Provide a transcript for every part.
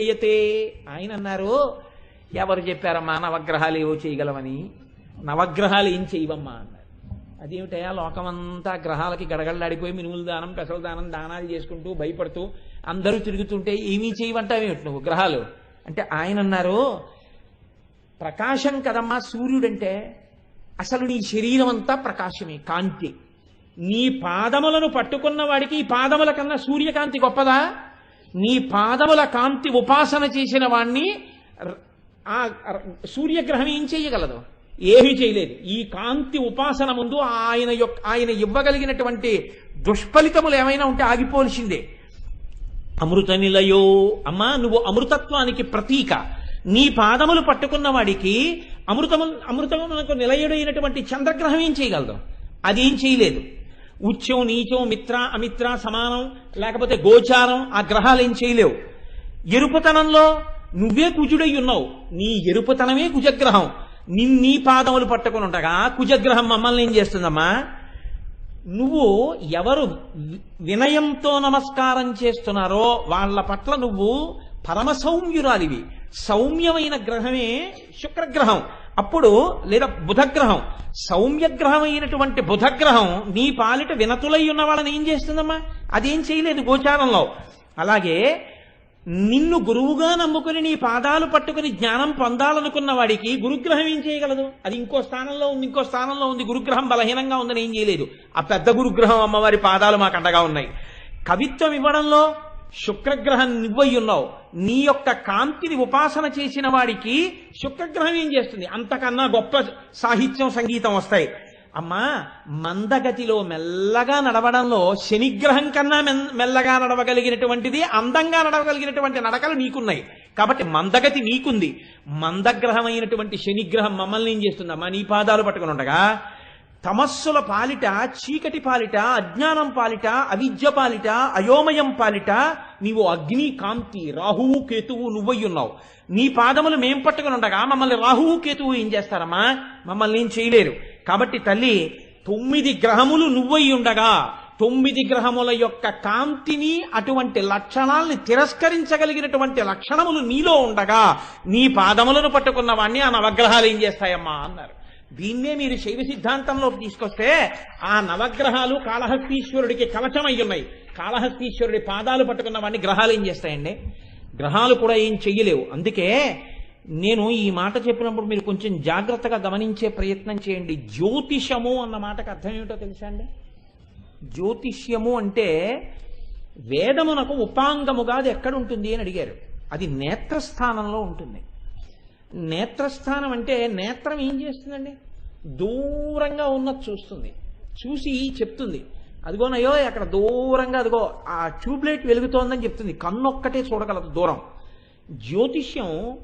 చేయతే ఆయన అన్నారు ఎవరు చెప్పారమ్మా నవగ్రహాలు ఏవో చేయగలవని? నవగ్రహాలు ఏం చేయవమ్మా అన్నారు. అదేమిటయా లోకమంతా గ్రహాలకి గడగడలాడిపోయి మినుముల దానం పెసల దానం దానాలు చేసుకుంటూ భయపడుతూ అందరూ తిరుగుతుంటే ఏమీ చేయమంటావేమిటి నువ్వు గ్రహాలు? అంటే ఆయన అన్నారు ప్రకాశం కదమ్మా సూర్యుడంటే అసలు నీ శరీరం అంతా ప్రకాశమే కాంతి. నీ పాదములను పట్టుకున్న వాడికి ఈ పాదముల కన్నా సూర్యకాంతి గొప్పదా? నీ పాదముల కాంతి ఉపాసన చేసిన వాణ్ణి ఆ సూర్యగ్రహం ఏం చేయగలదు? ఏమీ చేయలేదు. ఈ కాంతి ఉపాసన ముందు ఆయన యొక్క ఆయన ఇవ్వగలిగినటువంటి దుష్ఫలితములు ఏమైనా ఉంటే ఆగిపోవలసిందే. అమృత నిలయో. అమ్మా నువ్వు అమృతత్వానికి ప్రతీక. నీ పాదములు పట్టుకున్న వాడికి అమృతము అమృతమునకు నిలయుడైనటువంటి చంద్రగ్రహం ఏం చేయగలదు? అది ఏం చేయలేదు. ఉచ్యం నీచం మిత్ర అమిత్ర సమానం లేకపోతే గోచారం ఆ గ్రహాలు ఏం చేయలేవు. ఎరుపుతనంలో నువ్వే కుజుడై ఉన్నావు. నీ ఎరుపుతనమే కుజగ్రహం. నీ నీ పాదములు పట్టుకుని ఉండగా కుజగ్రహం మమ్మల్ని ఏం చేస్తుందమ్మా? నువ్వు ఎవరు వినయంతో నమస్కారం చేస్తున్నారో వాళ్ళ పట్ల నువ్వు పరమ సౌమ్యురాలివి సౌమ్యమైన గ్రహమే శుక్రగ్రహం. అప్పుడు లేదా బుధగ్రహం సౌమ్యగ్రహం అయినటువంటి బుధగ్రహం నీ పాలిట వినతులై ఉన్న వాళ్ళని ఏం చేస్తుందమ్మా? అదేం చేయలేదు గోచారంలో. అలాగే నిన్ను గురువుగా నమ్ముకుని నీ పాదాలు పట్టుకుని జ్ఞానం పొందాలనుకున్న వాడికి గురుగ్రహం ఏం చేయగలదు? అది ఇంకో స్థానంలో ఉంది ఇంకో స్థానంలో ఉంది. గురుగ్రహం బలహీనంగా ఉందని ఏం చేయలేదు. ఆ పెద్ద గురుగ్రహం అమ్మవారి పాదాలు మాకు అండగా ఉన్నాయి. కవిత్వం ఇవ్వడంలో శుక్రగ్రహం నువ్వై ఉన్నావు నీ యొక్క కాంతిని ఉపాసన చేసిన వాడికి శుక్రగ్రహం ఏం చేస్తుంది? అంతకన్నా గొప్ప సాహిత్యం సంగీతం వస్తాయి. అమ్మా మందగతిలో మెల్లగా నడవడంలో శనిగ్రహం కన్నా మెల్లగా నడవగలిగినటువంటిది అందంగా నడవగలిగినటువంటి నడకలు నీకున్నాయి. కాబట్టి మందగతి నీకుంది. మందగ్రహమైనటువంటి శనిగ్రహం మమ్మల్ని ఏం చేస్తుందమ్మా నీ పాదాలు పట్టుకుని ఉండగా తమస్సుల పాలిట చీకటి పాలిట అజ్ఞానం పాలిట అవిద్య పాలిట అయోమయం పాలిట నీవు అగ్ని కాంతి రాహువు కేతువు నువ్వయ్యున్నావు. ఉన్నావు నీ పాదములు మేం పట్టుకుని ఉండగా మమ్మల్ని రాహువు కేతువు ఏం చేస్తారమ్మా? మమ్మల్ని ఏం చేయలేరు. కాబట్టి తల్లి తొమ్మిది గ్రహములు నువ్వై ఉండగా తొమ్మిది గ్రహముల యొక్క కాంతిని అటువంటి లక్షణాల్ని తిరస్కరించగలిగినటువంటి లక్షణములు నీలో ఉండగా నీ పాదములను పట్టుకున్న వాణ్ణి ఆ నవగ్రహాలు ఏం చేస్తాయమ్మా? అన్నారు. దీన్నే మీరు శైవ సిద్ధాంతంలోకి తీసుకొస్తే ఆ నవగ్రహాలు కాళహస్తీశ్వరుడికి కవచమై ఉన్నాయి కాళహస్తీశ్వరుడి పాదాలు పట్టుకున్న వాడిని గ్రహాలు ఏం చేస్తాయండి? గ్రహాలు కూడా ఏం చెయ్యలేవు. అందుకే నేను ఈ మాట చెప్పినప్పుడు మీరు కొంచెం జాగ్రత్తగా గమనించే ప్రయత్నం చేయండి. జ్యోతిషము అన్న మాటకు అర్థం ఏమిటో తెలుసా అండి? జ్యోతిష్యము అంటే వేదమునకు ఉపాంగముగా అది ఎక్కడ ఉంటుంది అని అడిగారు. అది నేత్రస్థానంలో ఉంటుంది. నేత్రస్థానం అంటే నేత్రం ఏం చేస్తుందండి? దూరంగా ఉన్నది చూస్తుంది. చూసి చెప్తుంది. అదిగోనయ్యో అక్కడ దూరంగా అదిగో ఆ ట్యూబ్లైట్ వెలుగుతోందని చెప్తుంది. కన్నొక్కటే చూడగలదు దూరం. జ్యోతిష్యం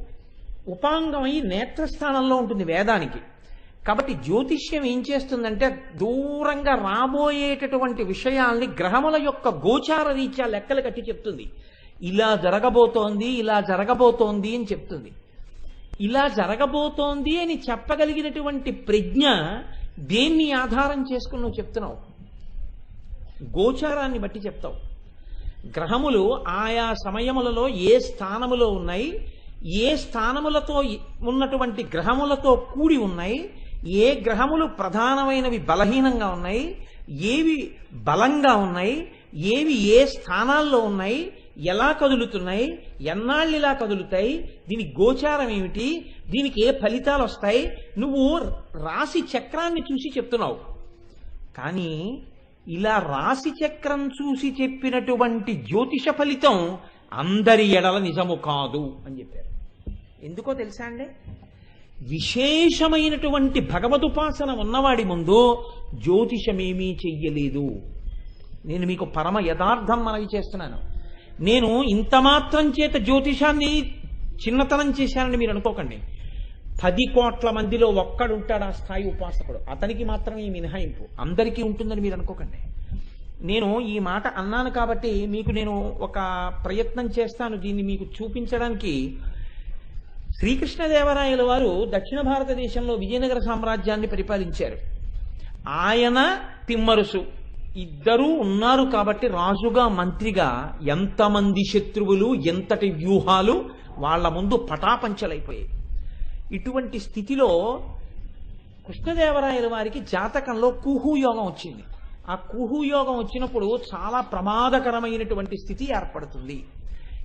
ఉపాంగమై నేత్రస్థానంలో ఉంటుంది వేదానికి. కాబట్టి జ్యోతిష్యం ఏం చేస్తుందంటే దూరంగా రాబోయేటటువంటి విషయాల్ని గ్రహముల యొక్క గోచార రీత్యా లెక్కలు కట్టి చెప్తుంది. ఇలా జరగబోతోంది ఇలా జరగబోతోంది అని చెప్తుంది. ఇలా జరగబోతోంది అని చెప్పగలిగినటువంటి ప్రజ్ఞ దేన్ని ఆధారం చేసుకుని నువ్వు చెప్తున్నావు? గోచారాన్ని బట్టి చెప్తావు. గ్రహములు ఆయా సమయములలో ఏ స్థానములో ఉన్నాయి? ఏ స్థానములతో ఉన్నటువంటి గ్రహములతో కూడి ఉన్నాయి? ఏ గ్రహములు ప్రధానమైనవి బలహీనంగా ఉన్నాయి? ఏవి బలంగా ఉన్నాయి? ఏవి ఏ స్థానాల్లో ఉన్నాయి? ఎలా కదులుతున్నాయి? ఎన్నాళ్ళు ఇలా కదులుతాయి? దీని గోచారం ఏమిటి? దీనికి ఏ ఫలితాలు వస్తాయి? నువ్వు రాశి చక్రాన్ని చూసి చెప్తున్నావు. కానీ ఇలా రాశి చక్రం చూసి చెప్పినటువంటి జ్యోతిష ఫలితం అందరి ఎడల నిజము కాదు అని చెప్పారు. ఎందుకో తెలుసా అండి? విశేషమైనటువంటి భగవదుపాసన ఉన్నవాడి ముందు జ్యోతిషమేమీ చెయ్యలేదు. నేను మీకు పరమ యథార్థం మనవి చేస్తున్నాను. నేను ఇంత మాత్రం చేత జ్యోతిషాన్ని చిన్నతనం చేశానని మీరు అనుకోకండి. పది కోట్ల మందిలో ఒక్కడుంటాడు ఆ స్థాయి ఉపాసకుడు. అతనికి మాత్రమే ఈ మినహాయింపు. అందరికీ ఉంటుందని మీరు అనుకోకండి. నేను ఈ మాట అన్నాను కాబట్టి మీకు నేను ఒక ప్రయత్నం చేస్తాను. దీన్ని మీకు చూపించడానికి శ్రీకృష్ణదేవరాయల వారు దక్షిణ భారతదేశంలో విజయనగర సామ్రాజ్యాన్ని పరిపాలించారు. ఆయన తిమ్మరుసు. ఇద్దరూ ఉన్నారు కాబట్టి రాజుగా మంత్రిగా ఎంతమంది శత్రువులు ఎంతటి వ్యూహాలు వాళ్ళ ముందు పటాపంచలైపోయాయి. ఇటువంటి స్థితిలో కృష్ణదేవరాయల వారికి జాతకంలో కుహు యోగం వచ్చింది. ఆ కుహు యోగం వచ్చినప్పుడు చాలా ప్రమాదకరమైనటువంటి స్థితి ఏర్పడుతుంది.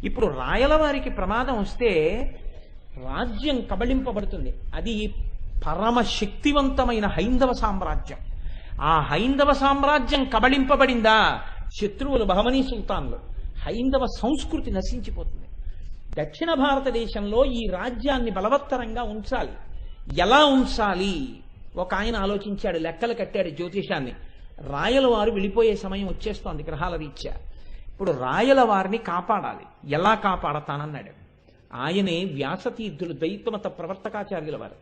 ఇప్పుడు రాయల వారికి ప్రమాదం వస్తే రాజ్యం కబళింపబడుతుంది. అది పరమ శక్తివంతమైన హైందవ సామ్రాజ్యం. ఆ హైందవ సామ్రాజ్యం కబళింపబడిందా? శత్రువులు బహమనీ సుల్తాన్లు. హైందవ సంస్కృతి నశించిపోతుంది. దక్షిణ భారతదేశంలో ఈ రాజ్యాన్ని బలవత్తరంగా ఉంచాలి. ఎలా ఉంచాలి? ఒక ఆయన ఆలోచించాడు లెక్కలు కట్టాడు జ్యోతిషాన్ని. రాయల వారు వెళ్ళిపోయే సమయం వచ్చేస్తోంది గ్రహాల రీత్యా. ఇప్పుడు రాయల వారిని కాపాడాలి. ఎలా కాపాడతానన్నాడు? ఆయనే వ్యాసతీర్థులు ద్వైతమత ప్రవర్తకాచార్యుల వారు.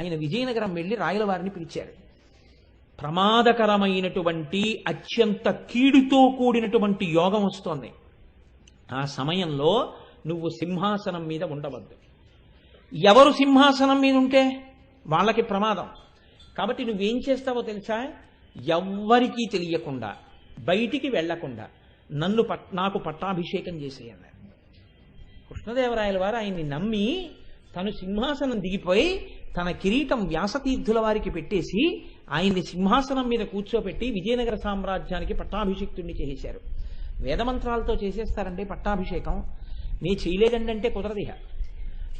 ఆయన విజయనగరం వెళ్ళి రాయల వారిని పిలిచారు. ప్రమాదకరమైనటువంటి అత్యంత కీడుతో కూడినటువంటి యోగం వస్తోంది. ఆ సమయంలో నువ్వు సింహాసనం మీద ఉండవద్దు. ఎవరు సింహాసనం మీద ఉంటే వాళ్ళకి ప్రమాదం. కాబట్టి నువ్వేం చేస్తావో తెలుసా? ఎవ్వరికీ తెలియకుండా బయటికి వెళ్ళకుండా నన్ను పట్ నాకు పట్టాభిషేకం చేసేయన్నారు కృష్ణదేవరాయల వారు ఆయన్ని నమ్మి తను సింహాసనం దిగిపోయి తన కిరీటం వ్యాసతీర్థుల వారికి పెట్టేసి ఆయన్ని సింహాసనం మీద కూర్చోపెట్టి విజయనగర సామ్రాజ్యానికి పట్టాభిషిక్తుడిని చేసేశారు. వేదమంత్రాలతో చేసేస్తారండి పట్టాభిషేకం. నీ చేయలేదండి అంటే కుదరదిహ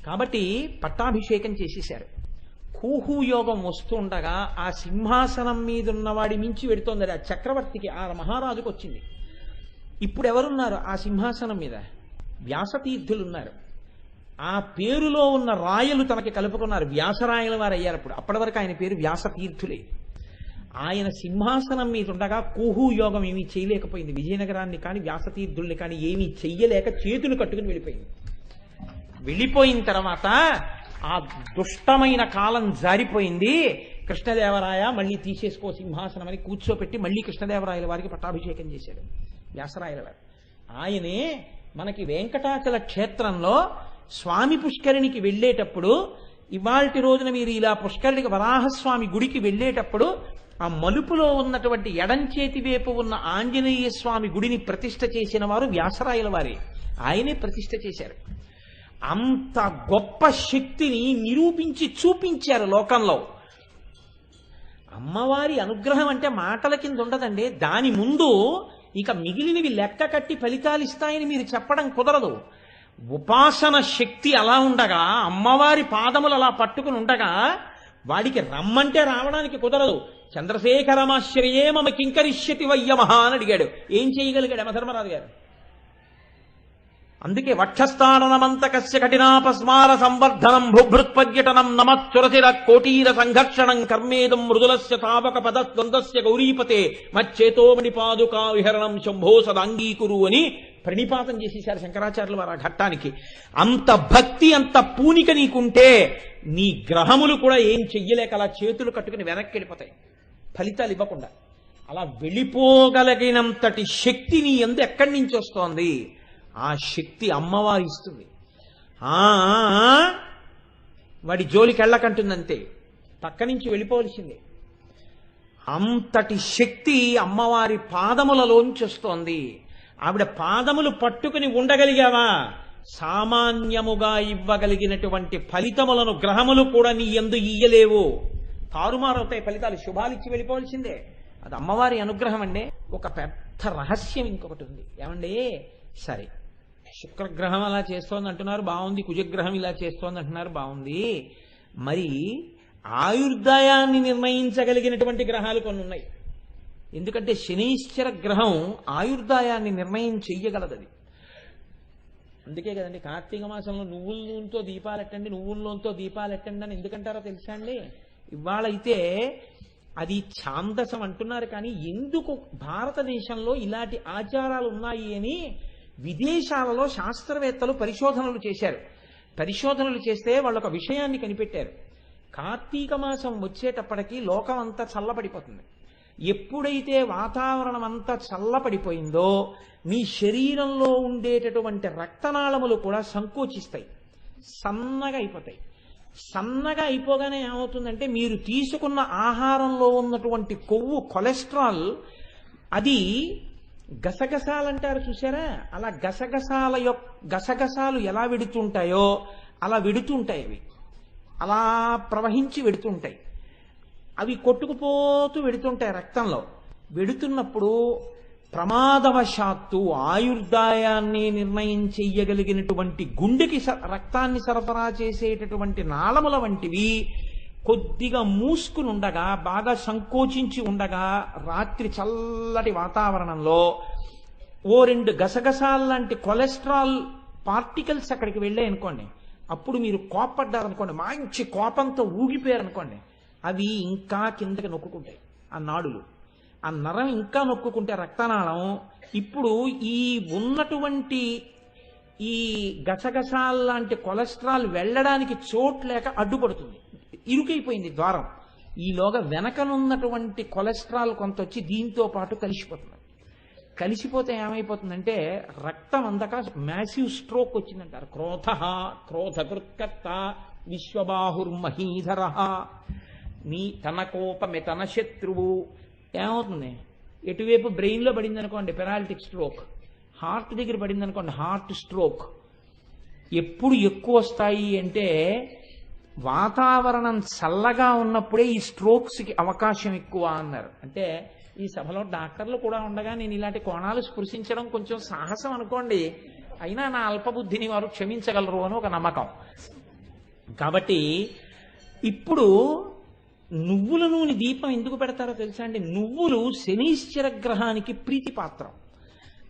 కాబట్టి పట్టాభిషేకం చేసేశారు. కూహు యోగం వస్తుండగా ఆ సింహాసనం మీద ఉన్నవాడి మించి వెడుతోంది ఆ చక్రవర్తికి ఆ మహారాజుకు వచ్చింది ఇప్పుడు ఎవరున్నారు ఆ సింహాసనం మీద? వ్యాసతీర్థులు ఉన్నారు ఆ పేరులో ఉన్న రాయలు తనకి కలుపుకున్నారు. వ్యాసరాయల వారు అయ్యారు అప్పుడు. అప్పటి వరకు ఆయన పేరు వ్యాసతీర్థులే. ఆయన సింహాసనం మీద ఉండగా కుహు యోగం ఏమీ చేయలేకపోయింది. విజయనగరాన్ని కానీ వ్యాసతీర్థుల్ని కానీ ఏమీ చెయ్యలేక చేతులు కట్టుకుని వెళ్ళిపోయింది. వెళ్ళిపోయిన తర్వాత ఆ దుష్టమైన కాలం జారిపోయింది. కృష్ణదేవరాయ మళ్ళీ తీసేసుకో సింహాసనం అని కూర్చోపెట్టి మళ్ళీ కృష్ణదేవరాయల వారికి పట్టాభిషేకం చేశాడు. వ్యాసరాయల వారు. ఆయనే మనకి వెంకటాచల క్షేత్రంలో స్వామి పుష్కరిణికి వెళ్ళేటప్పుడు ఇవాల్టి రోజున మీరు ఇలా పుష్కరిణికి వరాహస్వామి గుడికి వెళ్ళేటప్పుడు ఆ మలుపులో ఉన్నటువంటి ఎడంచేతి వైపు ఉన్న ఆంజనేయ స్వామి గుడిని ప్రతిష్ఠ చేసిన వారు వ్యాసరాయల వారే. ఆయనే ప్రతిష్ట చేశారు. అంత గొప్ప శక్తిని నిరూపించి చూపించారు లోకంలో. అమ్మవారి అనుగ్రహం అంటే మాటల కింద ఉండదండి. దాని ముందు ఇక మిగిలినవి లెక్క కట్టి ఫలితాలు ఇస్తాయని మీరు చెప్పడం కుదరదు. ఉపాసన శక్తి అలా ఉండగా అమ్మవారి పాదములు అలా పట్టుకుని ఉండగా వాడికి రమ్మంటే రావడానికి కుదరదు. చంద్రశేఖరమాశ్రయే మమ కింకరిష్యతి వయ్యమహ అని అడిగాడు. ఏం చేయగలిగాడు యమధర్మరాజు గారు? అందుకే వక్షస్థానమంతకస్య కఠినాపస్మార సంవర్ధనం భుభృత్పర్యటనం నమచ్చురసిర కోటీర సంఘర్షణం కర్మేదం మృదులస్య తావక పద ద్వంద్వస్య గౌరీపతే మచ్చేతోమణి పాదుకా విహరణం శంభో సదాంగీకురు అని ప్రణిపాతం చేసేశారు శంకరాచార్యులు వారు ఆ ఘట్టానికి. అంత భక్తి అంత పూనిక నీకుంటే నీ గ్రహములు కూడా ఏం చెయ్యలేక అలా చేతులు కట్టుకుని వెనక్కి వెళ్ళిపోతాయి ఫలితాలు ఇవ్వకుండా. అలా వెళ్ళిపోగలిగినంతటి శక్తి నీ ఎందు ఎక్కడి నుంచి వస్తోంది? ఆ శక్తి అమ్మవారు ఇస్తుంది. ఆ వాడి జోలికి వెళ్ళకంటుందంతే. పక్క నుంచి వెళ్ళిపోవలసిందే. అంతటి శక్తి అమ్మవారి పాదములలోంచి వస్తోంది. ఆవిడ పాదములు పట్టుకుని ఉండగలిగావా? సామాన్యముగా ఇవ్వగలిగినటువంటి ఫలితములను గ్రహములు కూడా నీ ఎందు ఇయ్యలేవు. తారుమారవుతాయి ఫలితాలు శుభాలిచ్చి వెళ్ళిపోవాల్సిందే. అది అమ్మవారి అనుగ్రహం అండి. ఒక పెద్ద రహస్యం ఇంకొకటి ఉంది. ఏమండి? సరే. శుక్రగ్రహం అలా చేస్తోంది అంటున్నారు బాగుంది. కుజగ్రహం ఇలా చేస్తోంది అంటున్నారు బాగుంది. మరి ఆయుర్దాయాన్ని నిర్ణయించగలిగినటువంటి గ్రహాలు కొన్ని ఉన్నాయి ఎందుకంటే శనీశ్వర గ్రహం ఆయుర్దాయాన్ని నిర్ణయం చెయ్యగలదది. అందుకే కదండి కార్తీక మాసంలో నువ్వుల నూనెతో దీపాలు ఎట్టండి నువ్వుల నూనెతో దీపాలు ఎట్టండి అని ఎందుకంటారో తెలుసా అండి? ఇవాళ అయితే అది ఛాందసం అంటున్నారు కానీ ఎందుకు భారతదేశంలో ఇలాంటి ఆచారాలు ఉన్నాయి అని విదేశాలలో శాస్త్రవేత్తలు పరిశోధనలు చేశారు. పరిశోధనలు చేస్తే వాళ్ళు ఒక విషయాన్ని కనిపెట్టారు. కార్తీక మాసం వచ్చేటప్పటికి లోకం అంతా చల్లబడిపోతుంది. ఎప్పుడైతే వాతావరణం అంతా చల్లపడిపోయిందో మీ శరీరంలో ఉండేటటువంటి రక్తనాళములు కూడా సంకోచిస్తాయి. సన్నగా అయిపోతాయి. సన్నగా అయిపోగానే ఏమవుతుందంటే మీరు తీసుకున్న ఆహారంలో ఉన్నటువంటి కొవ్వు కొలెస్ట్రాల్ అది గసగసాలంటారు చూసారా అలా గసగసాల యొక్క గసగసాలు ఎలా వెడుతుంటాయో అలా వెడుతుంటాయి అవి. అలా ప్రవహించి వెడుతుంటాయి. అవి కొట్టుకుపోతూ వెడుతుంటాయి రక్తంలో. వెడుతున్నప్పుడు ప్రమాదవశాత్తు ఆయుర్దాయాన్ని నిర్ణయం చెయ్యగలిగినటువంటి గుండెకి స- రక్తాన్ని సరఫరా చేసేటటువంటి నాళముల వంటివి కొద్దిగా మూసుకుని ఉండగా బాగా సంకోచించి ఉండగా రాత్రి చల్లటి వాతావరణంలో ఓ రెండు గసగసాల లాంటి కొలెస్ట్రాల్ పార్టికల్స్ అక్కడికి వెళ్ళాయి అనుకోండి అప్పుడు మీరు కోపడ్డారనుకోండి మంచి కోపంతో ఊగిపోయారు అనుకోండి అవి ఇంకా కిందకి నొక్కుంటాయి ఆ నాడులు. ఆ నరం ఇంకా నొక్కుంటే రక్తనాళం. ఇప్పుడు ఈ ఉన్నటువంటి ఈ గసగసాల్లాంటి కొలెస్ట్రాల్ వెళ్ళడానికి చోటు లేక అడ్డుపడుతుంది. ఇరుకైపోయింది ద్వారం. ఈలోగా వెనకనున్నటువంటి కొలెస్ట్రాల్ కొంత వచ్చి దీంతో పాటు కలిసిపోతుంది. కలిసిపోతే ఏమైపోతుందంటే రక్తం అందక మ్యాసివ్ స్ట్రోక్ వచ్చిందంటారు. క్రోధ క్రోధకృత్కర్త విశ్వబాహుర్మహీధర. మీ తన కోపమే తన శత్రువు. ఏమవుతుంది? ఎటువైపు బ్రెయిన్లో పడింది అనుకోండి పెరాలిటిక్ స్ట్రోక్ హార్ట్ దగ్గర పడింది అనుకోండి హార్ట్ స్ట్రోక్ ఎప్పుడు ఎక్కువ వస్తాయి అంటే వాతావరణం చల్లగా ఉన్నప్పుడే ఈ స్ట్రోక్స్కి అవకాశం ఎక్కువ అన్నారు. అంటే ఈ సభలో డాక్టర్లు కూడా ఉండగా నేను ఇలాంటి కోణాలు స్పృశించడం కొంచెం సాహసం అనుకోండి. అయినా నా అల్పబుద్ధిని వారు క్షమించగలరు అని ఒక నమ్మకం. కాబట్టి ఇప్పుడు నువ్వుల నూనె దీపం ఎందుకు పెడతారో తెలుసా అండి? నువ్వులు శనీశ్వర గ్రహానికి ప్రీతిపాత్రం.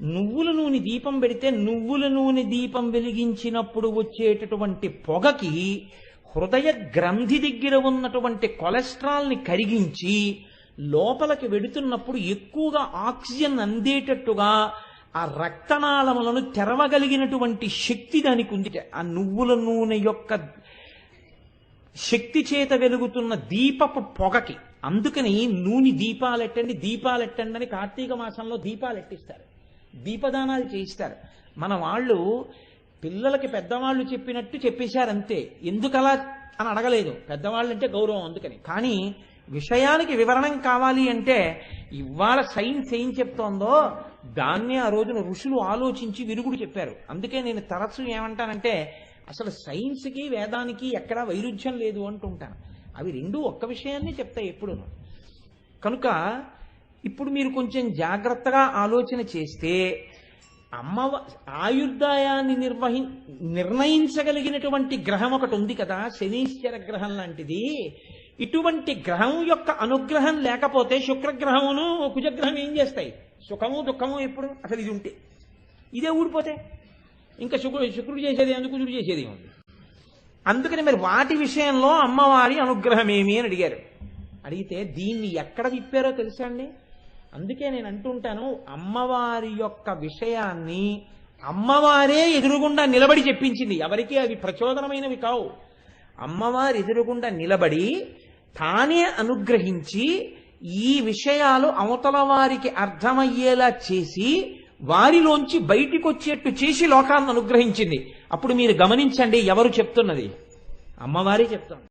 నువ్వుల నూనె దీపం పెడితే నువ్వుల నూనె దీపం వెలిగించినప్పుడు వచ్చేటటువంటి పొగకి హృదయ గ్రంథి దగ్గర ఉన్నటువంటి కొలెస్ట్రాల్ని కరిగించి లోపలికి వెడుతున్నప్పుడు ఎక్కువగా ఆక్సిజన్ అందేటట్టుగా ఆ రక్తనాళములను తెరవగలిగినటువంటి శక్తి దానికి ఉంది. ఆ నువ్వుల నూనె యొక్క శక్తి చేత వెలుగుతున్న దీపపు పొగకి. అందుకని నూనె దీపాలెట్టండి దీపాలెట్టండి అని కార్తీక మాసంలో దీపాలెట్టిస్తారు. దీపదానాలు చేయిస్తారు. మన వాళ్ళు పిల్లలకి పెద్దవాళ్ళు చెప్పినట్టు చెప్పేశారంతే. ఎందుకలా అని అడగలేదు. పెద్దవాళ్ళు అంటే గౌరవం అందుకని. కానీ విషయానికి వివరణం కావాలి అంటే ఇవాళ సైన్స్ ఏం చెప్తోందో దాన్నే ఆ రోజున ఋషులు ఆలోచించి విరుగుడు చెప్పారు. అందుకే నేను తరచు ఏమంటానంటే అసలు సైన్స్కి వేదానికి ఎక్కడా వైరుధ్యం లేదు అంటుంటాను. అవి రెండు ఒక్క విషయాన్ని చెప్తాయి ఎప్పుడు కనుక ఇప్పుడు మీరు కొంచెం జాగ్రత్తగా ఆలోచన చేస్తే అమ్మ ఆయుర్దాయాన్ని నిర్వహి నిర్ణయించగలిగినటువంటి గ్రహం ఒకటి ఉంది కదా శనీశ్వర గ్రహం లాంటిది. ఇటువంటి గ్రహం యొక్క అనుగ్రహం లేకపోతే శుక్రగ్రహమును కుజగ్రహం ఏం చేస్తాయి? సుఖము దుఃఖము ఎప్పుడు? అసలు ఇది ఉంటే. ఇదే ఊడిపోతే. ఇంకా శుక్రుడు శుక్రుడు చేసేది ఎందుకు? కుజుడు చేసేది ఉంది అందుకని మరి వాటి విషయంలో అమ్మవారి అనుగ్రహం ఏమి అని అడిగారు. అడిగితే దీన్ని ఎక్కడ విప్పారో తెలుసా అండి? అందుకే నేను అంటుంటాను అమ్మవారి యొక్క విషయాన్ని అమ్మవారే ఎదురుగుండా నిలబడి చెప్పించింది. ఎవరికి అవి ప్రచోదనమైనవి కావు. అమ్మవారి ఎదురుగుండా నిలబడి తానే అనుగ్రహించి ఈ విషయాలు అవతల వారికి అర్థమయ్యేలా చేసి వారిలోంచి బయటికి వచ్చేట్టు చేసి లోకాలను అనుగ్రహించింది. అప్పుడు మీరు గమనించండి ఎవరు చెప్తున్నది? అమ్మవారే చెప్తోంది.